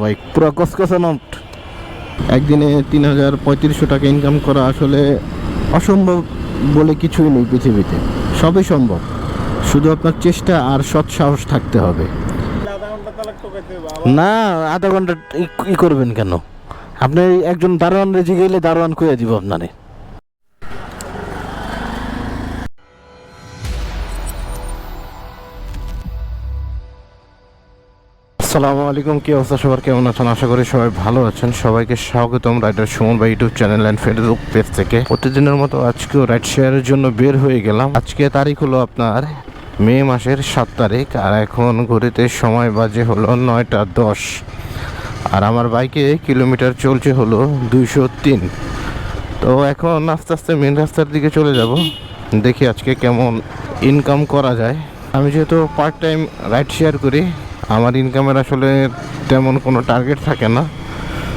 ভাই পুরো কসকসা নোট। একদিনে তিন হাজার পঁয়ত্রিশশো টাকা ইনকাম করা আসলে অসম্ভব বলে কিছুই নেই পৃথিবীতে। সবই সম্ভব। শুধু আপনার চেষ্টা আর সৎ সাহস থাকতে হবে। না আধা ঘণ্টা ই- করবেন কেন? আপনি একজন দারোয়ান রেজে গেলে দারোয়ান কয়ে দিব আপনারে। আসসালামু আলাইকুম, কি অবস্থা সবার? কেমন আছেন? আশা করি সবাই ভালো আছেন। সবাইকে স্বাগতম রাইডার সুমন ভাই YouTube channel and Facebook page থেকে। প্রতিদিনের মতো আজকেও রাইড শেয়ারের জন্য বের হয়ে গেলাম। আজকে তারিখ হলো আপনার মে মাসের সাত তারিখ, আর এখন ঘড়িতে সময় বাজে হলো নয়টা দশ। আর আমার বাইকে কিলোমিটার চলছে হলো দুইশো তিন। তো এখন আস্তে আস্তে মেন রাস্তার দিকে চলে যাব। দেখি আজকে কেমন ইনকাম করা যায়। আমি যেহেতু পার্ট টাইম রাইড শেয়ার করি আমার ইনকামের আসলে তেমন কোনো টার্গেট থাকে না।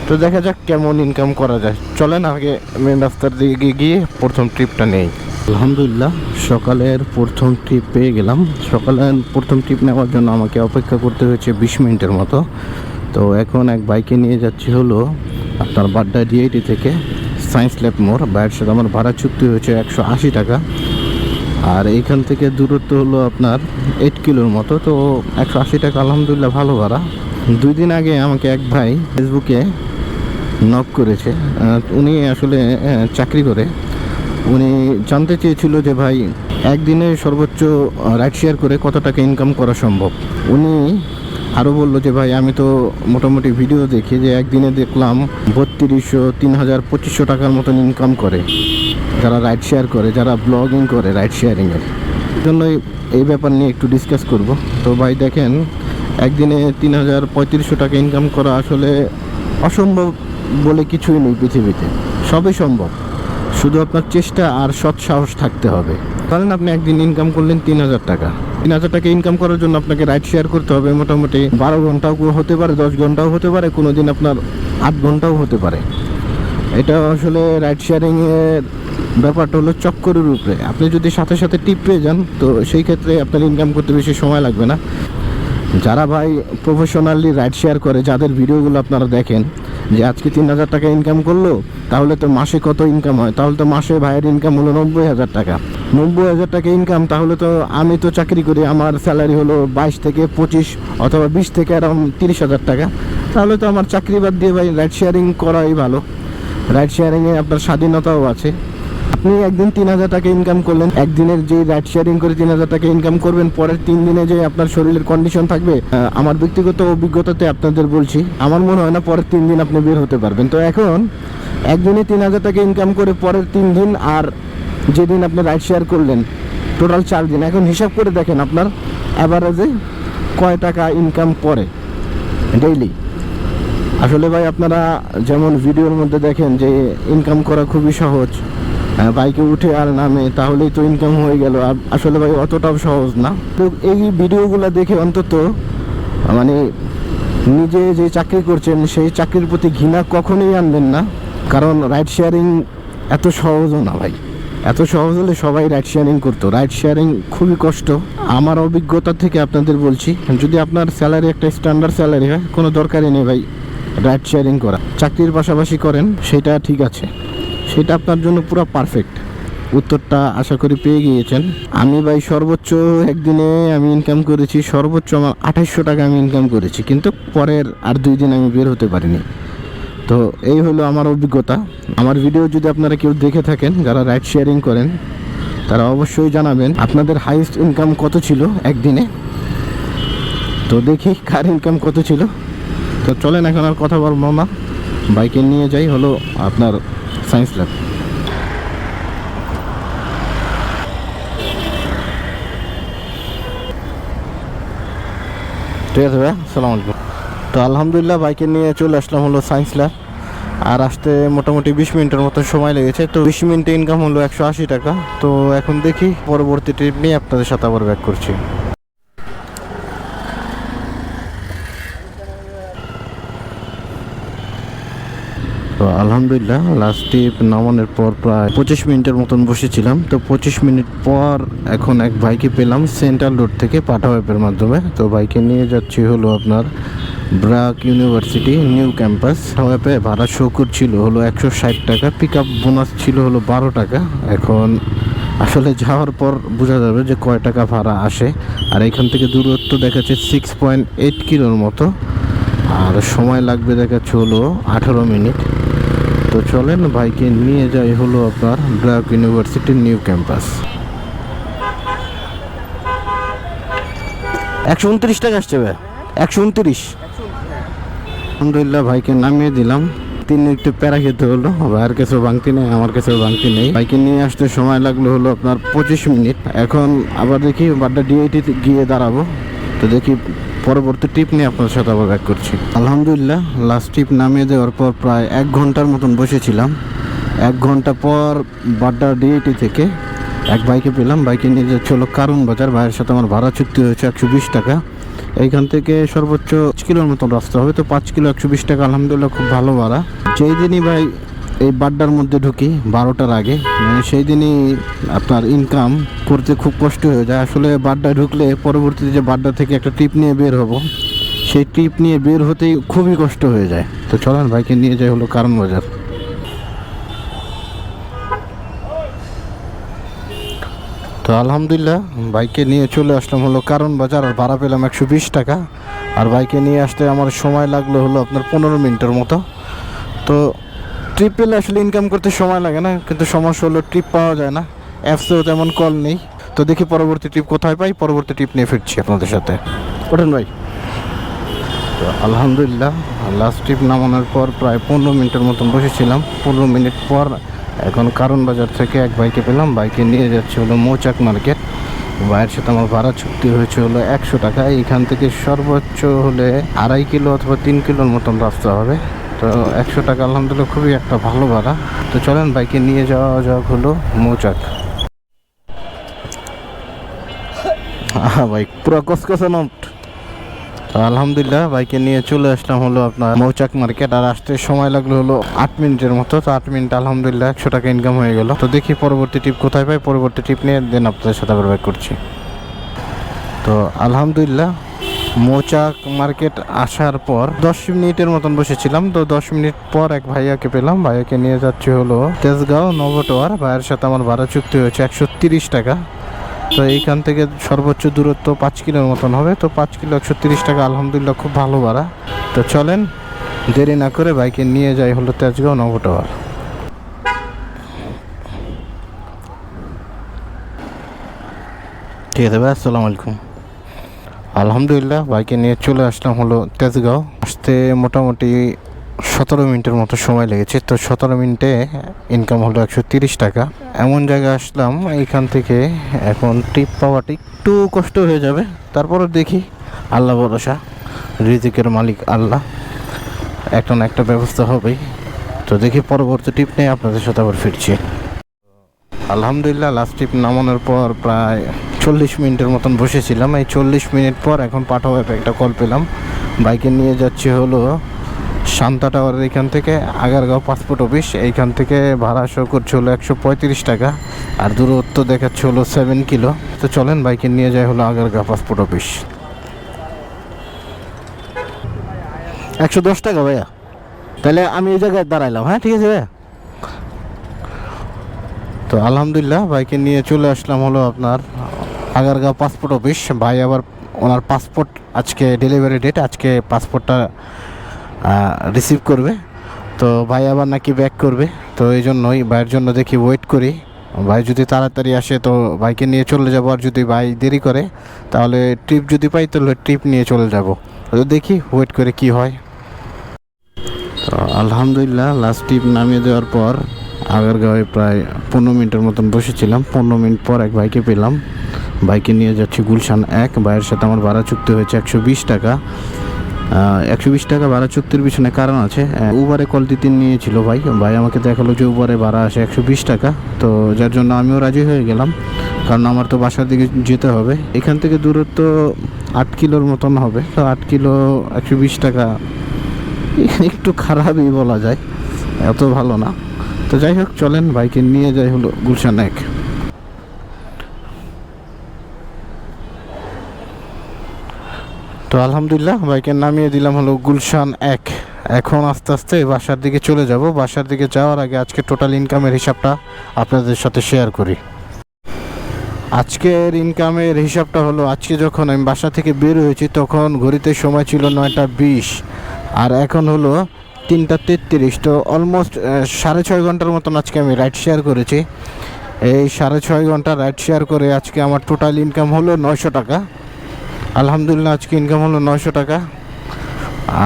তো দেখা যাক কেমন ইনকাম করা যায়। চলেন আগে মেন রাস্তার দিকে গিয়ে প্রথম ট্রিপটা নেই। আলহামদুলিল্লাহ, সকালের প্রথম ট্রিপ পেয়ে গেলাম। সকালের প্রথম ট্রিপ নেওয়ার জন্য আমাকে অপেক্ষা করতে হয়েছে বিশ মিনিটের মতো। তো এখন এক বাইকে নিয়ে যাচ্ছি হলো আপনার বাড্ডা ডিআইটি থেকে সায়েন্স ল্যাব মোড়। বাইরের সাথে আমার ভাড়া চুক্তি হয়েছে একশো আশি টাকা। আর এইখান থেকে দূরত্ব হলো আপনার এইট কিলোর মতো, তো একশো আশি টাকা, আলহামদুলিল্লাহ ভালো ভাড়া। দুই দিন আগে আমাকে এক ভাই ফেসবুকে নক করেছে। উনি আসলে চাকরি করে। উনি জানতে চেয়েছিল যে, ভাই, একদিনে সর্বোচ্চ রাইড শেয়ার করে কত টাকা ইনকাম করা সম্ভব? উনি আরও বলল যে, ভাই, আমি তো মোটামুটি ভিডিও দেখি যে একদিনে দেখলাম বত্রিশশো তিন হাজার পঁচিশশো টাকার মতন ইনকাম করে। যারা রাইড শেয়ার করে, যারা ব্লগিং করে রাইড শেয়ারিংয়ের জন্যই এই ব্যাপার নিয়ে একটু ডিসকাস করব। তো ভাই, দেখেন, একদিনে তিন হাজার পঁয়ত্রিশশো টাকা ইনকাম করা আসলে অসম্ভব বলে কিছুই নেই পৃথিবীতে। সবই সম্ভব। শুধু আপনার চেষ্টা আর সৎ সাহস থাকতে হবে। ধরেন আপনি একদিন ইনকাম করলেন তিন হাজার টাকা। তিন হাজার টাকা ইনকাম করার জন্য আপনাকে রাইড শেয়ার করতে হবে। মোটামুটি বারো ঘন্টাও হতে পারে, দশ ঘন্টাও হতে পারে কোনো দিন আপনার আট ঘন্টাও হতে পারে। এটা আসলে রাইড শেয়ারিং এর ব্যাপারটা হলো চক্করের উপরে। আপনি যদি সাথে সাথে টিপ পেয়ে যান, তো সেই ক্ষেত্রে আপনার ইনকাম করতে বেশি সময় লাগবে না। যারা ভাই প্রফেশনালি রাইড শেয়ার করে, যাদের ভিডিওগুলো আপনারা দেখেন যে আজকে তিন হাজার টাকা ইনকাম করল, তাহলে তো মাসে কত ইনকাম হয়? তাহলে তো মাসে ভাইয়ের ইনকাম হলো নব্বই হাজার টাকা। নব্বই হাজার টাকা ইনকাম তাহলে তো আমি তো চাকরি করি, আমার স্যালারি হলো বাইশ থেকে পঁচিশ অথবা বিশ থেকে এরকম তিরিশ হাজার টাকা। তাহলে তো আমার চাকরি বাদ দিয়ে ভাই রাইড শেয়ারিং করাই ভালো। রাইড শেয়ারিংয়ে আপনার স্বাধীনতাও আছে। আপনি একদিন তিন হাজার টাকা ইনকাম করলেন, একদিনের যে রাইড শেয়ারিং করে তিন হাজার টাকা ইনকাম করবেন, পরের তিন দিনে যে আপনার শরীরের কন্ডিশন থাকবে আমার ব্যক্তিগত অভিজ্ঞতাতে আপনাদের বলছি, আমার মনে হয় না পরের তিন দিন আপনি বের হতে পারবেন। তো এখন একদিনে তিন হাজার টাকা ইনকাম করে পরের তিন দিন আর যেদিন আপনি রাইড শেয়ার করলেন টোটাল চার দিন। এখন হিসাব করে দেখেন আপনার অ্যাভারেজে কয় টাকা ইনকাম পরে ডেইলি আসলে ভাই, আপনারা যেমন ভিডিওর মধ্যে দেখেন যে ইনকাম করা খুবই সহজ। বাইকে উঠে আর নামে, তাহলেই তো ইনকাম হয়ে গেল। আর আসলে ভাই, অতটাও সহজ না। তো এই ভিডিওগুলো দেখে অন্তত মানে নিজে যে চাকরি করছেন, সেই চাকরির প্রতি ঘৃণা কখনোই আনবেন না। কারণ রাইড শেয়ারিং এত সহজও না ভাই। এত সহজ হলে সবাই রাইড শেয়ারিং করতো। রাইড শেয়ারিং খুবই কষ্ট। আমার অভিজ্ঞতা থেকে আপনাদের বলছি, যদি আপনার স্যালারি একটা স্ট্যান্ডার্ড স্যালারি হয়, কোনো দরকারই নেই ভাই রাইড শেয়ারিং করা। চাকরির পাশাপাশি করেন, সেটা ঠিক আছে। সেটা আপনার জন্য পুরো পারফেক্ট উত্তরটা আশা করি পেয়ে গিয়েছেন। আমি ভাই সর্বোচ্চ একদিনে আমি ইনকাম করেছি, সর্বোচ্চ আমার আঠাইশশো টাকা আমি ইনকাম করেছি, কিন্তু পরের আর দুই দিন আমি বের হতে পারিনি। তো এই হলো আমার অভিজ্ঞতা। আমার ভিডিও যদি আপনারা কেউ দেখে থাকেন, যারা রাইড শেয়ারিং করেন, তারা অবশ্যই জানাবেন, আপনাদের হাইয়েস্ট ইনকাম কত ছিল একদিনে? তো দেখি কার ইনকাম কত ছিল। তো চলেন এখন আর কথা বলব না। বাইকে নিয়ে যাই, হলো আপনার সায়েন্স ল্যাব। ঠিক আছে ভাইয়া সালাম আলাইকুম। তো আলহামদুলিল্লাহ বাইকে নিয়ে চলে আসলাম হলো সায়েন্স ল্যাব। আর আসতে মোটামুটি বিশ মিনিটের মতো সময় লেগেছে। তো বিশ মিনিটে ইনকাম হলো একশো আশি টাকা। তো এখন দেখি পরবর্তী ট্রিপ নিয়ে আপনাদের সাথে আবার ব্যাক করছি। তো আলহামদুলিল্লাহ লাস্ট ট্রিপ নামানোর পর প্রায় পঁচিশ মিনিটের মতন বসেছিলাম। তো পঁচিশ মিনিট পর এখন এক ভাইকে পেলাম সেন্ট্রাল রোড থেকে পাঠা ওয়েবের মাধ্যমে। তো বাইকে নিয়ে যাচ্ছি হলো আপনার ব্রাক ইউনিভার্সিটি নিউ ক্যাম্পাস ওয়েবে ভাড়া শো করছিল হলো একশো ষাট টাকা পিক আপ বোনাস ছিল হলো বারো টাকা। এখন আসলে যাওয়ার পর বোঝা যাবে যে কয় টাকা ভাড়া আসে। আর এখান থেকে দূরত্ব দেখাচ্ছে সিক্স পয়েন্ট এইট কিলোর মতো। আর সময় লাগবে দেখাচ্ছে হলো আঠারো মিনিট। তো চলেন বাইকে নিয়ে যাই হলো আপনার ব্র্যাক ইউনিভার্সিটির নিউ ক্যাম্পাস। একশো উনত্রিশ টাকা আসছে ভাই। একশো উনত্রিশ। আলহামদুলিল্লাহ ভাইকে নামিয়ে দিলাম। তিনি একটু প্যারা খেতে হলো। ভাইয়ের কাছেও ভাঙতি নেই আমার কাছেও ভাঙতি নেই। বাইকে নিয়ে আসতে সময় লাগল হলো আপনার পঁচিশ মিনিট। এখন আবার দেখি বাড্ডা ডিআইটি গিয়ে দাঁড়াবো। তো দেখি পরবর্তী টিপ নিয়ে আপনার সাথে আবার ব্যাক করছি। আলহামদুলিল্লাহ লাস্ট টিপ নামিয়ে দেওয়ার পর প্রায় এক ঘণ্টার মতন বসেছিলাম। এক ঘণ্টা পর বাড্ডা ডিআইটি থেকে এক বাইকে পেলাম। বাইকে নিয়ে যাচ্ছে হলো কারণ বাজার। ভাইয়ের সাথে আমার ভাড়া চুক্তি হয়েছে একশো বিশ টাকা। এইখান থেকে সর্বোচ্চ পাঁচ কিলোর মতন রাস্তা হবে। তো পাঁচ কিলো একশো বিশ টাকা, আলহামদুলিল্লাহ, খুব ভালো ভাড়া। যেই দিনই ভাই এই বাড্ডার মধ্যে ঢুকি, বারোটার আগে। মানে সেই দিনই আপনার ইনকাম করতে খুব কষ্ট হয়ে যায়। আসলে বাড্ডা ঢুকলে পরবর্তীতে যে বাড্ডা থেকে একটা ট্রিপ নিয়ে বের হব, সেই ট্রিপ নিয়ে বের হতেই খুবই কষ্ট হয়ে যায়। তো চলেন বাইকে নিয়ে যাই হলো কারণ বাজার। তো আলহামদুলিল্লাহ বাইকে নিয়ে চলে আসলাম হলো কারণ বাজার। আর ভাড়া পেলাম একশো বিশ টাকা। আর বাইকে নিয়ে আসতে আমার সময় লাগল হলো আপনার পনেরো মিনিটের মতো। তো ট্রিপ পেলে আসলে ইনকাম করতে সময় লাগে না কিন্তু সমস্যা হলো ট্রিপ পাওয়া যায় না। অ্যাপসেও তেমন কল নেই। তো দেখি পরবর্তী ট্রিপ কোথায় পাই পরবর্তী ট্রিপ নিয়ে ফিরছি আপনাদের সাথে। ওঠেন ভাই। তো আলহামদুলিল্লাহ লাস্ট ট্রিপ নামানোর পর প্রায় পনেরো মিনিটের মতন বসেছিলাম। পনেরো মিনিট পর এখন কারণ বাজার থেকে এক বাইকে পেলাম। বাইকে নিয়ে যাচ্ছে হলো মৌচাক মার্কেট ভাইয়ের সাথে আমার ভাড়া চুক্তি হয়েছে হলো একশো টাকা। এখান থেকে সর্বোচ্চ হলে আড়াই কিলো অথবা তিন কিলোর মতন রাস্তা হবে। তো একশো টাকা আলহামদুলিল্লাহ খুবই একটা ভালো ভাড়া। তো চলেন বাইকে নিয়ে যাওয়া যাওয়া হলো মৌচাক। হ্যাঁ ভাই, পুরো কসকসে নোট তো আলহামদুলিল্লাহ, বাইকে নিয়ে চলে আসলাম হলো আপনার মৌচাক মার্কেট। আর আসতে সময় লাগল হলো আট মিনিটের মতো, তো আট মিনিট আলহামদুলিল্লাহ একশো টাকা ইনকাম হয়ে গেল। তো দেখি পরবর্তী টিপ কোথায় পাই, পরবর্তী টিপ নিয়ে দেন আপনাদের সাথে ব্যাক করছি। তো আলহামদুলিল্লাহ, মৌচাক মার্কেট আসার পর দশ মিনিটের মতন বসেছিলাম। তো দশ মিনিট পর এক ভাইয়াকে পেলাম। ভাইয়াকে নিয়ে যাচ্ছি হলো তেজগাঁও নভটোয়ার ভাইয়ের সাথে আমার ভাড়া চুক্তি হয়েছে একশো তিরিশ টাকা। তো এইখান থেকে সর্বোচ্চ দূরত্ব পাঁচ কিলোর মতন হবে। তো পাঁচ কিলো একশো তিরিশ টাকা, আলহামদুলিল্লাহ খুব ভালো ভাড়া। তো চলেন, দেরি না করে বাইকে নিয়ে যাই হলো তেজগাঁও নভটোয়ার ঠিক আছে ভাই, আসসালামু আলাইকুম। আলহামদুলিল্লাহ, বাইকে নিয়ে চলে আসলাম হলো তেজগাঁও। আসতে মোটামুটি সতেরো মিনিটের মতো সময় লেগেছে। তো সতেরো মিনিটে ইনকাম হলো একশো তিরিশ টাকা। এমন জায়গায় আসলাম এইখান থেকে এখন টিপ পাওয়াটা একটু কষ্ট হয়ে যাবে। তারপরে দেখি আল্লাহ ভরসা, রিজিকের মালিক আল্লাহ। একটা না একটা ব্যবস্থা হবেই। তো দেখি পরবর্তী টিপ নিয়ে আপনাদের সাথে আবার ফিরছি। আলহামদুলিল্লাহ লাস্ট ট্রিপ নামানোর পর প্রায় চল্লিশ মিনিটের মতন বসেছিলাম। এই চল্লিশ মিনিট পর এখন পাঠাও একটা কল পেলাম। বাইকে নিয়ে যাচ্ছি হলো শান্তা টাওয়ারের এখান থেকে আগারগাঁও পাসপোর্ট অফিস, এইখান থেকে ভাড়া শো করছে হলো একশো পঁয়ত্রিশ টাকা। আর দূরত্ব দেখাচ্ছে হলো সেভেন কিলো তো চলেন বাইকে নিয়ে যায় হলো আগারগাঁও পাসপোর্ট অফিস। একশো দশ টাকা ভাইয়া। তাহলে আমি এই জায়গায় দাঁড়াইলাম হ্যাঁ ঠিক আছে ভাইয়া? তো আলহামদুলিল্লাহ, বাইকে নিয়ে চলে আসলাম হলো আপনার আগারগাঁও পাসপোর্ট অফিস। ভাই আবার ওনার পাসপোর্ট আজকে ডেলিভারি ডেট আজকে পাসপোর্টটা রিসিভ করবে। তো ভাই আবার নাকি ব্যাক করবে। তো এই জন্যই ভাইয়ের জন্য দেখি ওয়েট করি। ভাই যদি তাড়াতাড়ি আসে তো ভাইকে নিয়ে চলে যাব। আর যদি ভাই দেরি করে, তাহলে ট্রিপ যদি পাই তাহলে ট্রিপ নিয়ে চলে যাব। তো দেখি ওয়েট করে কি হয়। তো আলহামদুলিল্লাহ লাস্ট ট্রিপ নামিয়ে দেওয়ার পর আগের আগারগাঁওয়ে প্রায় পনেরো মিনিটের মতন বসেছিলাম। পনেরো মিনিট পর এক ভাইকে পেলাম। বাইকে নিয়ে যাচ্ছি গুলশান এক। ভাইয়ের সাথে আমার ভাড়া চুক্তি হয়েছে একশো বিশ টাকা। একশো বিশ টাকা ভাড়া চুক্তির পিছনে কারণ আছে। উবারে কল দিতে নিয়েছিল ভাই। ভাই আমাকে দেখাল যে উবারে ভাড়া আসে একশো বিশ টাকা। তো যার জন্য আমিও রাজি হয়ে গেলাম। কারণ আমার তো বাসার দিকে যেতে হবে। এখান থেকে দূরত্ব আট কিলোর মতন হবে। তো আট কিলো একশো বিশ টাকা একটু খারাপই বলা যায়। এত ভালো না। তো যাই হোক, চলেন বাইকে নিয়ে যাই হলো গুলশান এক। তো আলহামদুলিল্লাহ বাইকে নামিয়ে দিলাম হলো গুলশান এক। এখন আস্তে আস্তে বাসার দিকে চলে যাব। বাসার দিকে যাওয়ার আগে আজকে টোটাল ইনকামের হিসাবটা আপনাদের সাথে শেয়ার করি। আজকের ইনকামের হিসাবটা হলো, আজকে যখন আমি বাসা থেকে বের হয়েছি, তখন ঘড়িতে সময় ছিল নয়টা বিশ। আর এখন হলো তিনটা তেত্রিশ। তো অলমোস্ট সাড়ে ছয় ঘণ্টার মতন আজকে আমি রাইড শেয়ার করেছি। এই সাড়ে ছয় ঘণ্টা রাইড শেয়ার করে আজকে আমার টোটাল ইনকাম হলো নয়শো টাকা। আলহামদুলিল্লাহ, আজকে ইনকাম হলো নয়শো টাকা।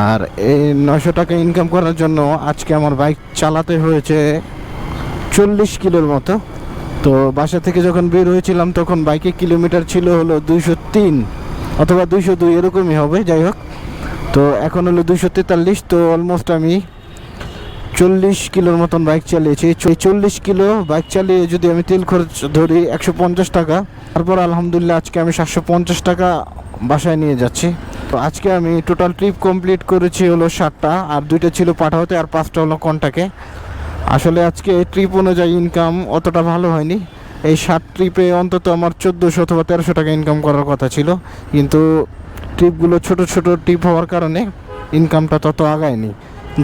আর এই নয়শো টাকা ইনকাম করার জন্য আজকে আমার বাইক চালাতে হয়েছে চল্লিশ কিলোর মতো। তো বাসা থেকে যখন বের হয়েছিলাম, তখন বাইকে কিলোমিটার ছিল হলো দুইশো তিন অথবা দুইশো দুই, এরকমই হবে, যাই হোক। তো এখন হলো দুইশো তেতাল্লিশ, তো অলমোস্ট আমি চল্লিশ কিলোর মতন বাইক চালিয়েছি। এই চল্লিশ কিলো বাইক চালিয়ে যদি আমি তেল খরচ ধরি একশো পঞ্চাশ টাকা, তারপর আলহামদুলিল্লাহ আজকে আমি সাতশো পঞ্চাশ টাকা বাসায় নিয়ে যাচ্ছি। তো আজকে আমি টোটাল ট্রিপ কমপ্লিট করেছি হলো সাতটা, আর দুইটা ছিল পাঠাওতে আর পাঁচটা হলো কন্টাকে আসলে আজকে ট্রিপ অনুযায়ী ইনকাম অতটা ভালো হয়নি। এই সাত ট্রিপে অন্তত আমার চোদ্দোশো অথবা তেরোশো টাকা ইনকাম করার কথা ছিল। কিন্তু ট্রিপগুলো ছোট ছোট ট্রিপ হওয়ার কারণে ইনকামটা তত আগায়নি।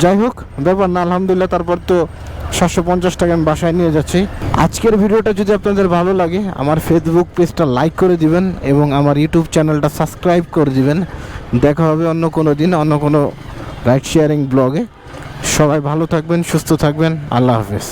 যাই হোক, ব্যাপার না, আলহামদুলিল্লাহ, তারপর তো সাতশো পঞ্চাশ টাকা আমি বাসায় নিয়ে যাচ্ছি। আজকের ভিডিওটা যদি আপনাদের ভালো লাগে, আমার ফেসবুক পেজটা লাইক করে দিবেন এবং আমার ইউটিউব চ্যানেলটা সাবস্ক্রাইব করে দিবেন। দেখা হবে অন্য কোনো দিন, অন্য কোনো রাইড শেয়ারিং ব্লগে সবাই ভালো থাকবেন, সুস্থ থাকবেন। আল্লাহ হাফেজ।